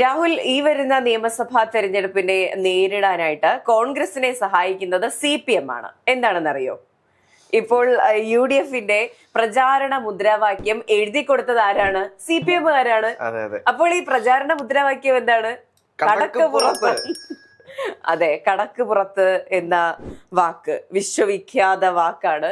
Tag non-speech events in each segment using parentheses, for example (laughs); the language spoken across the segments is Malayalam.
രാഹുൽ ഈ വരുന്ന നിയമസഭാ തെരഞ്ഞെടുപ്പിനെ നേരിടാനായിട്ട് കോൺഗ്രസിനെ സഹായിക്കുന്നത് സി പി എം ആണ്. എന്താണെന്നറിയോ? ഇപ്പോൾ യു ഡി എഫിന്റെ പ്രചാരണ മുദ്രാവാക്യം എഴുതി കൊടുത്തത് ആരാണ്? സി പി എമ്മുകാരാണ് അപ്പോൾ ഈ പ്രചാരണ മുദ്രാവാക്യം എന്താണ്? കടക്ക് പുറത്ത്. അതെ കടക്ക് പുറത്ത് എന്ന വാക്ക് വിശ്വവിഖ്യാത വാക്കാണ്.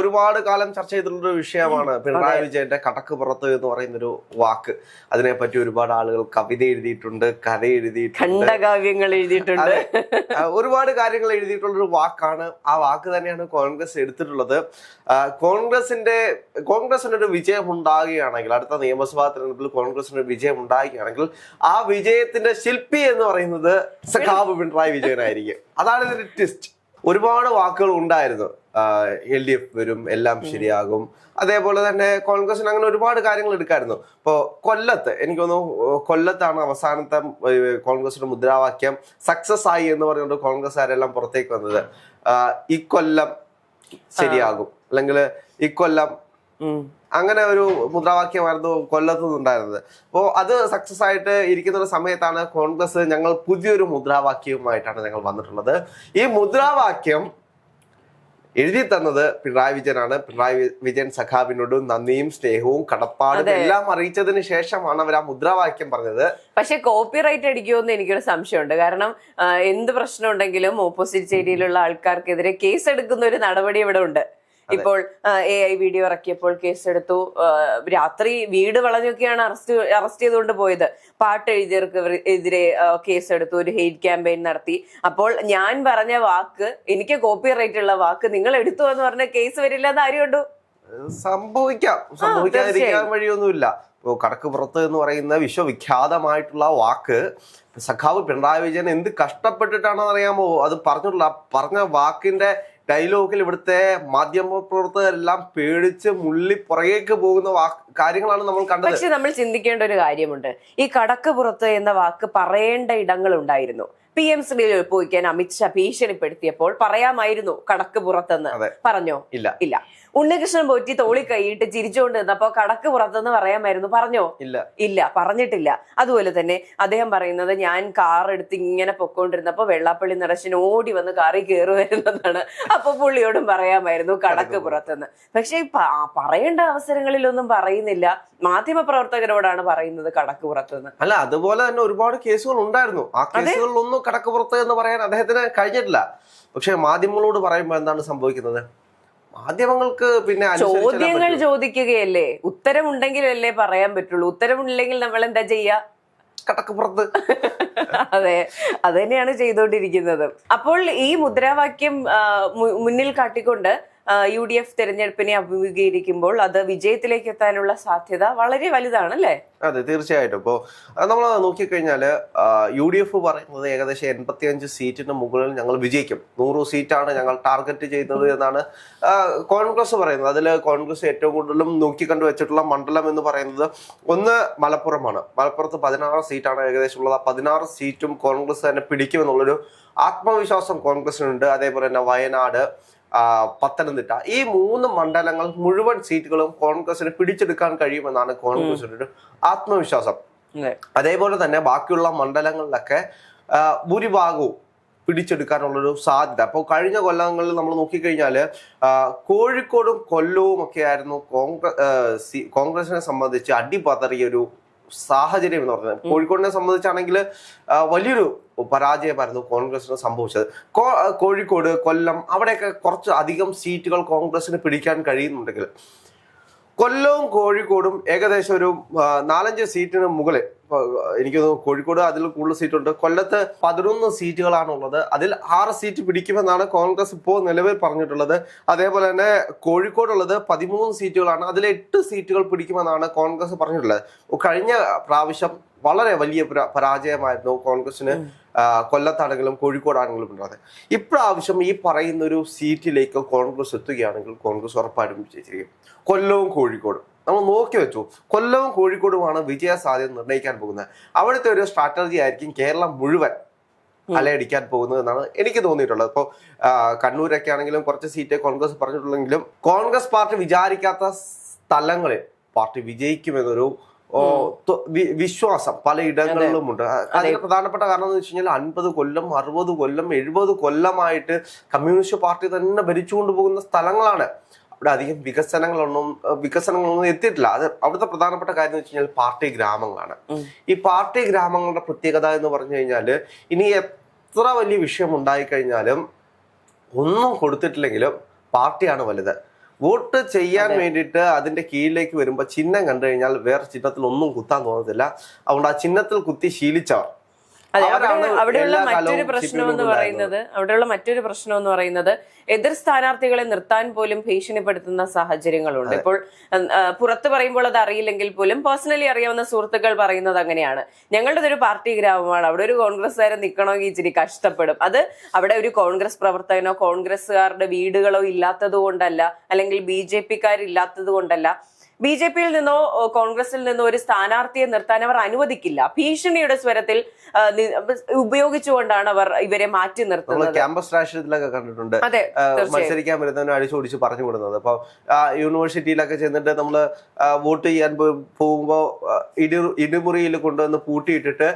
ഒരുപാട് കാലം ചർച്ച ചെയ്തിട്ടുള്ള ഒരു വിഷയമാണ്. പിണറായി വിജയന്റെ കടക്ക് പുറത്ത് എന്ന് പറയുന്ന ഒരു വാക്ക്. അതിനെപ്പറ്റി ഒരുപാട് ആളുകൾ കവിത എഴുതിയിട്ടുണ്ട് കഥ എഴുതിയിട്ടുണ്ട്. ഖണ്ഡകാവ്യങ്ങൾ എഴുതിയിട്ടുണ്ട്. ഒരുപാട് കാര്യങ്ങൾ എഴുതിയിട്ടുള്ള ഒരു വാക്കാണ്. ആ വാക്ക് തന്നെയാണ് കോൺഗ്രസ് എടുത്തിട്ടുള്ളത്. കോൺഗ്രസിന്റെ കോൺഗ്രസിന്റെ കോൺഗ്രസിന് ഒരു വിജയം ഉണ്ടാകുകയാണെങ്കിൽ അടുത്ത നിയമസഭാ തെരഞ്ഞെടുപ്പിൽ കോൺഗ്രസിന് ഒരു വിജയം ഉണ്ടാകുകയാണെങ്കിൽ ആ വിജയത്തിന്റെ ശില്പി എന്ന് പറയുന്നത് സഖാബ് പിണറായി വിജയനായിരിക്കും. അതാണ് ഇതിന്റെ ട്വിസ്റ്റ് ഒരുപാട് വാക്കുകൾ ഉണ്ടായിരുന്നു. എൽ ഡി എഫ് വരും എല്ലാം ശരിയാകും. അതേപോലെ തന്നെ കോൺഗ്രസിന് അങ്ങനെ ഒരുപാട് കാര്യങ്ങൾ എടുക്കായിരുന്നു. ഇപ്പോൾ കൊല്ലത്ത് എനിക്ക് തോന്നുന്നു കൊല്ലത്താണ് അവസാനത്തെ കോൺഗ്രസിന്റെ മുദ്രാവാക്യം സക്സസ് ആയി എന്ന് പറഞ്ഞുകൊണ്ട് കോൺഗ്രസ്സുകാരെല്ലാം പുറത്തേക്ക് വന്നത്. ഇക്കൊല്ലം ശരിയാകും. അല്ലെങ്കിൽ ഇക്കൊല്ലം. അങ്ങനെ ഒരു മുദ്രാവാക്യമായിരുന്നു കൊല്ലത്ത് നിന്നുണ്ടായിരുന്നത്. അപ്പോൾ അത് സക്സസ് ആയിട്ട് ഇരിക്കുന്ന ഒരു സമയത്താണ് കോൺഗ്രസ് ഞങ്ങൾ പുതിയൊരു മുദ്രാവാക്യവുമായിട്ടാണ് ഞങ്ങൾ വന്നിട്ടുള്ളത്. ഈ മുദ്രാവാക്യം എഴുതി തന്നത് പിണറായി വിജയനാണ്. പിണറായി വിജയൻ സഖാബിനോട് നന്ദിയും സ്നേഹവും കടപ്പാടും. എല്ലാം അറിയിച്ചതിന് ശേഷമാണ് അവർ ആ മുദ്രാവാക്യം പറഞ്ഞത്. പക്ഷെ കോപ്പിറൈറ്റ് അടിക്കുമെന്ന് എനിക്കൊരു സംശയമുണ്ട്. കാരണം എന്ത് പ്രശ്നം ഉണ്ടെങ്കിലും ഓപ്പോസിറ്റ് ചേരിയിലുള്ള ആൾക്കാർക്കെതിരെ കേസ് എടുക്കുന്ന ഒരു നടപടി ഇവിടെ ഉണ്ട്. ഇപ്പോൾ എ ഐ വീഡിയോ ഇറക്കിയപ്പോൾ കേസെടുത്തു. രാത്രി വീട് വളഞ്ഞൊക്കെയാണ് അറസ്റ്റ് അറസ്റ്റ് ചെയ്തുകൊണ്ട് പോയത്. പാട്ട് എഴുതിയവർക്ക് എതിരെ കേസെടുത്തു. ഒരു ഹെയ്റ്റ് ക്യാമ്പയിൻ നടത്തി. അപ്പോൾ ഞാൻ പറഞ്ഞ വാക്ക് എനിക്ക് കോപ്പി റൈറ്റ് ഉള്ള വാക്ക് നിങ്ങൾ എടുത്തു എന്ന് പറഞ്ഞ കേസ് വരില്ല എന്ന് ഉണ്ടോ സംഭവിക്കാം. സംഭവിക്കാതിരിക്കാൻ. വഴിയൊന്നുമില്ല. ഇപ്പോൾ കടക്ക് പുറത്ത് എന്ന് പറയുന്ന വിശ്വവിഖ്യാതമായിട്ടുള്ള വാക്ക് സഖാവ് പിണറായി വിജയൻ എന്ത് കഷ്ടപ്പെട്ടിട്ടാണെന്ന് അറിയാമോ അത് പറഞ്ഞിട്ടുള്ള പറഞ്ഞ വാക്കിന്റെ ഡയലോഗിൽ ഇവിടുത്തെ മാധ്യമ പ്രവർത്തകരെല്ലാം പേടിച്ച് മുള്ളി പുറകേക്ക് പോകുന്ന കാര്യങ്ങളാണ് നമ്മൾ കണ്ടത്. പക്ഷെ നമ്മൾ ചിന്തിക്കേണ്ട ഒരു കാര്യമുണ്ട്. ഈ കടക്ക് പുറത്ത് എന്ന വാക്ക് പറയേണ്ട ഇടങ്ങൾ ഉണ്ടായിരുന്നു. പി എം ശ്രീയിൽ ഒപ്പുവയ്ക്കാൻ അമിത്ഷാ ഭീഷണിപ്പെടുത്തിയപ്പോൾ പറയാമായിരുന്നു കടക്ക് പുറത്തെന്ന്. പറഞ്ഞോ? ഇല്ല. ഇല്ല. ഉണ്ണികൃഷ്ണൻ പോറ്റി തോളി കൈയിട്ട് ചിരിച്ചുകൊണ്ട് നിന്നപ്പോ കടക്ക് പുറത്തെന്ന് പറയാമായിരുന്നു. പറഞ്ഞോ? ഇല്ല. ഇല്ല. പറഞ്ഞിട്ടില്ല. അതുപോലെ തന്നെ അദ്ദേഹം പറയുന്നത് ഞാൻ കാർ എടുത്ത് ഇങ്ങനെ പൊക്കോണ്ടിരുന്നപ്പോ വെള്ളാപ്പള്ളി നടശൻ ഓടി വന്ന് കാറിൽ കയറുമായിരുന്നതാണ് അപ്പൊ പുള്ളിയോടും പറയാമായിരുന്നു കടക്ക് പുറത്തെന്ന്. പക്ഷെ പറയേണ്ട അവസരങ്ങളിലൊന്നും പറയുന്നില്ല. മാധ്യമ പ്രവർത്തകരോടാണ് പറയുന്നത് കടക്ക് പുറത്തെന്ന്. അല്ല അതുപോലെ തന്നെ ഒരുപാട് കേസുകൾ ഉണ്ടായിരുന്നു. ആ കേസുകളിലൊന്നും കടക്ക് പുറത്ത് എന്ന് പറയാൻ അദ്ദേഹത്തിന് കഴിഞ്ഞിട്ടില്ല. പക്ഷെ മാധ്യമങ്ങളോട് പറയുമ്പോൾ എന്താണ് സംഭവിക്കുന്നത്? മാധ്യമങ്ങൾക്ക് പിന്നെ ചോദ്യങ്ങൾ ചോദിക്കുകയല്ലേ? ഉത്തരമുണ്ടെങ്കിലല്ലേ പറയാൻ പറ്റുള്ളൂ. ഉത്തരമില്ലെങ്കിൽ നമ്മൾ എന്താ ചെയ്യാ? കടക്കപ്പുറത്ത് അതെ അത് തന്നെയാണ് ചെയ്തുകൊണ്ടിരിക്കുന്നത് അപ്പോൾ ഈ മുദ്രാവാക്യം മുന്നിൽ കാട്ടിക്കൊണ്ട് യു ഡി എഫ് തെരഞ്ഞെടുപ്പിനെ അഭിമുഖീകരിക്കുമ്പോൾ അത് വിജയത്തിലേക്ക് എത്താനുള്ള സാധ്യത വളരെ വലുതാണ് അല്ലേ അതെ തീർച്ചയായിട്ടും. ഇപ്പോൾ നമ്മൾ നോക്കിക്കഴിഞ്ഞാൽ യു ഡി എഫ് പറയുന്നത് ഏകദേശം എൺപത്തിയഞ്ച് സീറ്റിന് മുകളിൽ ഞങ്ങൾ വിജയിക്കും. നൂറ് സീറ്റാണ് ഞങ്ങൾ ടാർഗറ്റ് ചെയ്യുന്നത് എന്നാണ് കോൺഗ്രസ് പറയുന്നത്. അതിൽ കോൺഗ്രസ് ഏറ്റവും കൂടുതലും നോക്കിക്കണ്ടു വെച്ചിട്ടുള്ള മണ്ഡലം എന്ന് പറയുന്നത് ഒന്ന് മലപ്പുറമാണ്. മലപ്പുറത്ത് പതിനാറ് സീറ്റാണ് ഏകദേശം ഉള്ളത് പതിനാറ് സീറ്റും കോൺഗ്രസ് തന്നെ പിടിക്കുമെന്നുള്ളൊരു ആത്മവിശ്വാസം കോൺഗ്രസിനുണ്ട്. അതേപോലെ തന്നെ വയനാട് പത്തനംതിട്ട. ഈ മൂന്ന് മണ്ഡലങ്ങൾ മുഴുവൻ സീറ്റുകളും കോൺഗ്രസിന് പിടിച്ചെടുക്കാൻ കഴിയുമെന്നാണ് കോൺഗ്രസിന്റെ ഒരു ആത്മവിശ്വാസം അതേപോലെ തന്നെ ബാക്കിയുള്ള മണ്ഡലങ്ങളിലൊക്കെ ഭൂരിഭാഗവും പിടിച്ചെടുക്കാനുള്ളൊരു സാധ്യത. അപ്പോൾ കഴിഞ്ഞ കൊല്ലങ്ങളിൽ നമ്മൾ നോക്കിക്കഴിഞ്ഞാൽ കോഴിക്കോടും കൊല്ലവും ഒക്കെ ആയിരുന്നു കോൺഗ്രസ് കോൺഗ്രസിനെ സംബന്ധിച്ച് അടിപതറിയ ഒരു സാഹചര്യം എന്ന് പറഞ്ഞാൽ കോഴിക്കോടിനെ സംബന്ധിച്ചാണെങ്കിൽ വലിയൊരു പരാജയമായിരുന്നു കോൺഗ്രസിന് സംഭവിച്ചത്. കോഴിക്കോട് കൊല്ലം അവിടെയൊക്കെ കുറച്ച് അധികം സീറ്റുകൾ കോൺഗ്രസിന് പിടിക്കാൻ കഴിയുന്നുണ്ടെങ്കിൽ കൊല്ലവും കോഴിക്കോടും ഏകദേശം ഒരു നാലഞ്ച് സീറ്റിന് മുകളിൽ എനിക്ക് തോന്നുന്നു കോഴിക്കോട് അതിൽ കൂടുതൽ സീറ്റുണ്ട്. കൊല്ലത്ത് പതിനൊന്ന് സീറ്റുകളാണുള്ളത്. അതിൽ ആറ് സീറ്റ് പിടിക്കുമെന്നാണ് കോൺഗ്രസ് ഇപ്പോൾ നിലവിൽ പറഞ്ഞിട്ടുള്ളത്. അതേപോലെ തന്നെ കോഴിക്കോടുള്ളത് പതിമൂന്ന് സീറ്റുകളാണ്. അതിൽ എട്ട് സീറ്റുകൾ പിടിക്കുമെന്നാണ് കോൺഗ്രസ് പറഞ്ഞിട്ടുള്ളത്. കഴിഞ്ഞ പ്രാവശ്യം വളരെ വലിയ പരാ- പരാജയമായിരുന്നു കോൺഗ്രസിന് കൊല്ലത്താണെങ്കിലും കോഴിക്കോടാണെങ്കിലും ഉണ്ടായത്. ഇപ്രാവശ്യം ഈ പറയുന്ന ഒരു സീറ്റിലേക്ക് കോൺഗ്രസ് എത്തുകയാണെങ്കിൽ കോൺഗ്രസ് ഉറപ്പായിട്ടും വിജയിച്ചിരിക്കും. കൊല്ലവും കോഴിക്കോടും. നമ്മൾ നോക്കി വെച്ചു. കൊല്ലവും കോഴിക്കോടുമാണ് വിജയ സാധ്യത നിർണയിക്കാൻ പോകുന്നത്. അവിടുത്തെ ഒരു സ്ട്രാറ്റജി ആയിരിക്കും കേരളം മുഴുവൻ അലയടിക്കാൻ പോകുന്നത് എന്നാണ് എനിക്ക് തോന്നിയിട്ടുള്ളത്. ഇപ്പോൾ കണ്ണൂരൊക്കെ ആണെങ്കിലും കുറച്ച് സീറ്റ് കോൺഗ്രസ് പറഞ്ഞിട്ടുള്ളെങ്കിലും കോൺഗ്രസ് പാർട്ടി വിചാരിക്കാത്ത സ്ഥലങ്ങളിൽ പാർട്ടി വിജയിക്കുമെന്നൊരു വിശ്വാസം പലയിടങ്ങളിലുമുണ്ട് അതിന് പ്രധാനപ്പെട്ട കാരണം എന്ന് വെച്ച് കഴിഞ്ഞാൽ അൻപത് കൊല്ലം അറുപത് കൊല്ലം എഴുപത് കൊല്ലമായിട്ട് കമ്മ്യൂണിസ്റ്റ് പാർട്ടി തന്നെ ഭരിച്ചുകൊണ്ട് പോകുന്ന സ്ഥലങ്ങളാണ്. അവിടെ അധികം വികസനങ്ങളൊന്നും വികസനങ്ങളൊന്നും എത്തിയിട്ടില്ല. അത് അവിടുത്തെ പ്രധാനപ്പെട്ട കാര്യം എന്ന് വെച്ച് കഴിഞ്ഞാൽ പാർട്ടി ഗ്രാമങ്ങളാണ്. ഈ പാർട്ടി ഗ്രാമങ്ങളുടെ പ്രത്യേകത എന്ന് പറഞ്ഞു കഴിഞ്ഞാൽ ഇനി എത്ര വലിയ വിഷയം ഉണ്ടായിക്കഴിഞ്ഞാലും ഒന്നും കൊടുത്തിട്ടില്ലെങ്കിലും പാർട്ടിയാണ് വലുത്. വോട്ട് ചെയ്യാൻ വേണ്ടിയിട്ട് അതിന്റെ കീഴിലേക്ക് വരുമ്പോൾ ചിഹ്നം കണ്ടു കഴിഞ്ഞാൽ വേറെ ചിഹ്നത്തിൽ ഒന്നും കുത്താൻ തോന്നത്തില്ല. അതുകൊണ്ട് ആ ചിഹ്നത്തിൽ കുത്തി ശീലിച്ചവർ അതെ അവിടെയുള്ള മറ്റൊരു പ്രശ്നം എന്ന് പറയുന്നത് അവിടെയുള്ള മറ്റൊരു പ്രശ്നം എന്ന് പറയുന്നത് എതിർ സ്ഥാനാർത്ഥികളെ നിർത്താൻ പോലും ഭീഷണിപ്പെടുത്തുന്ന സാഹചര്യങ്ങളുണ്ട്. ഇപ്പോൾ പുറത്ത് പറയുമ്പോൾ അത് അറിയില്ലെങ്കിൽ പോലും പേഴ്സണലി അറിയാവുന്ന സുഹൃത്തുക്കൾ പറയുന്നത് അങ്ങനെയാണ്. ഞങ്ങളുടെ ഒരു പാർട്ടി ഗ്രാമമാണ്. അവിടെ ഒരു കോൺഗ്രസ്സുകാരൻ നിൽക്കണമെങ്കിൽ ഇച്ചിരി കഷ്ടപ്പെടും. അത് അവിടെ ഒരു കോൺഗ്രസ് പ്രവർത്തകനോ കോൺഗ്രസ്സുകാരുടെ വീടുകളോ ഇല്ലാത്തത് കൊണ്ടല്ല അല്ലെങ്കിൽ ബി ജെ പിക്കാരില്ലാത്തത് കൊണ്ടല്ല ബി ജെ പിയിൽ നിന്നോ കോൺഗ്രസിൽ നിന്നോ ഒരു സ്ഥാനാർത്ഥിയെ നിർത്താൻ അവർ അനുവദിക്കില്ല. ഭീഷണിയുടെ സ്വരത്തിൽ ഉപയോഗിച്ചുകൊണ്ടാണ് അവർ ഇവരെ മാറ്റി നിർത്തുന്നത്. ക്യാമ്പസ് രാഷ്ട്രീയത്തിലൊക്കെ കണ്ടിട്ടുണ്ട്. മത്സരിക്കാൻ വരുന്നവനെ അടിച്ചോടിച്ച് പറഞ്ഞു വിടുന്നത്. അപ്പൊ ആ യൂണിവേഴ്സിറ്റിയിലൊക്കെ ചെന്നിട്ട് നമ്മൾ വോട്ട് ചെയ്യാൻ പോകുമ്പോൾ ഇടി ഇടിമുറിയിൽ കൊണ്ടുവന്ന് പൂട്ടിയിട്ടിട്ട്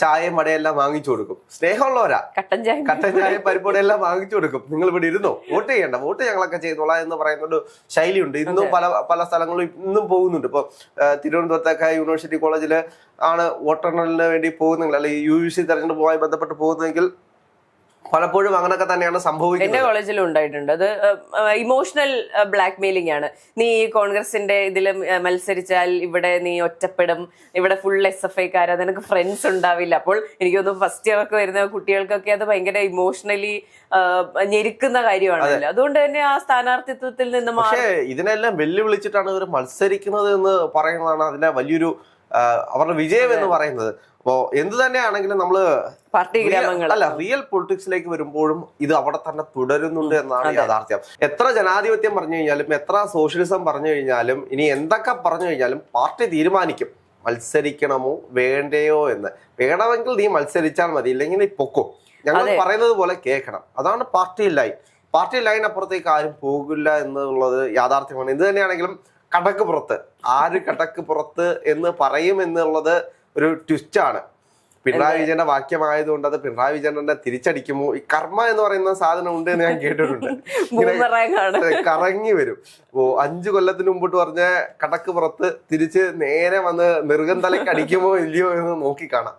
ചായയും വടയെല്ലാം വാങ്ങിച്ചു കൊടുക്കും. സ്നേഹമുള്ളവരാ. കട്ടൻ ചായ കട്ടൻ ചായ പരിപാടിയെല്ലാം വാങ്ങിച്ചു കൊടുക്കും. നിങ്ങൾ ഇവിടെ ഇരുന്നോ? വോട്ട് ചെയ്യണ്ട. വോട്ട് ഞങ്ങളൊക്കെ ചെയ്തോളാം എന്ന് പറയുന്ന ഒരു ശൈലിയുണ്ട്. ഇന്നും പല പല സ്ഥലങ്ങളും ഇന്നും പോകുന്നുണ്ട്. ഇപ്പൊ ആ, തിരുവനന്തപുരത്തൊക്കെ യൂണിവേഴ്സിറ്റി കോളേജിൽ ആണ് വോട്ടെണ്ണലിന് വേണ്ടി പോകുന്നെങ്കിൽ അല്ലെങ്കിൽ യു യു സി തെരഞ്ഞെടുപ്പുമായി ബന്ധപ്പെട്ട് പോകുന്നതെങ്കിൽ പലപ്പോഴും അങ്ങനെയൊക്കെ തന്നെയാണ് സംഭവിക്കുന്നത്. എന്റെ കോളേജിൽ കോളേജിലും ഉണ്ടായിട്ടുണ്ട്. അത് ഇമോഷണൽ ബ്ലാക്ക് മെയിലിംഗ് ആണ്. നീ ഈ കോൺഗ്രസിന്റെ ഇതിൽ മത്സരിച്ചാൽ ഇവിടെ നീ ഒറ്റപ്പെടും. ഇവിടെ ഫുൾ എസ് എഫ് ഐക്കാരാ നിനക്ക് ഫ്രണ്ട്സ് ഉണ്ടാവില്ല. അപ്പോൾ എനിക്ക് തോന്നുന്നു ഫസ്റ്റ് ഇയർ ഒക്കെ വരുന്ന കുട്ടികൾക്കൊക്കെ അത് ഭയങ്കര ഇമോഷണലി ഞെരുക്കുന്ന കാര്യമാണല്ലോ. അതുകൊണ്ട് തന്നെ ആ സ്ഥാനാർത്ഥിത്വത്തിൽ നിന്ന് പക്ഷേ ഇതിനെല്ലാം വെല്ലുവിളിച്ചിട്ടാണ് ഇവർ മത്സരിക്കുന്നത് എന്ന് പറയുന്നതാണ് അതിന്റെ വലിയൊരു അവരുടെ വിജയം എന്ന് പറയുന്നത്. അപ്പോ എന്ത് തന്നെയാണെങ്കിലും നമ്മൾ പാർട്ടി ഗ്രാമങ്ങൾ അല്ല റിയൽ പൊളിറ്റിക്സിലേക്ക് വരുമ്പോഴും ഇത് അവിടെ തന്നെ തുടരുന്നുണ്ട് എന്നാണ് യാഥാർത്ഥ്യം. എത്ര ജനാധിപത്യം പറഞ്ഞു കഴിഞ്ഞാലും എത്ര സോഷ്യലിസം പറഞ്ഞു കഴിഞ്ഞാലും ഇനി എന്തൊക്കെ പറഞ്ഞു കഴിഞ്ഞാലും പാർട്ടി തീരുമാനിക്കും. മത്സരിക്കണമോ വേണ്ടയോ എന്ന്. വേണമെങ്കിൽ നീ മത്സരിച്ചാൽ മതി ഇല്ലെങ്കിൽ നീ പൊക്കോ. ഞങ്ങൾ പറയുന്നത് പോലെ കേൾക്കണം. അതാണ് പാർട്ടി ലൈൻ പാർട്ടി ലൈൻ അപ്പുറത്തേക്ക് ആരും പോകില്ല എന്നുള്ളത് യാഥാർത്ഥ്യമാണ്. എന്ത് തന്നെയാണെങ്കിലും കടക്ക് പുറത്ത്. ആര് കടക്ക് പുറത്ത് എന്ന് പറയും എന്നുള്ളത് ഒരു ട്വിസ്റ്റാണ് പിണറായി വിജയന്റെ വാക്യമായതുകൊണ്ട് അത് പിണറായി വിജയൻ തന്നെ തിരിച്ചടിക്കുമോ? ഈ കർമ്മ എന്ന് പറയുന്ന സാധനം ഉണ്ട് എന്ന് ഞാൻ കേട്ടിട്ടുണ്ട്. (laughs) കറങ്ങി വരും. ഓ അഞ്ചു കൊല്ലത്തിന് മുമ്പോട്ട് പറഞ്ഞ കടക്ക് പുറത്ത് തിരിച്ച് നേരെ വന്ന് തലയ്ക്ക് അടിക്കുമോ ഇല്ലയോ എന്ന് നോക്കി കാണാം.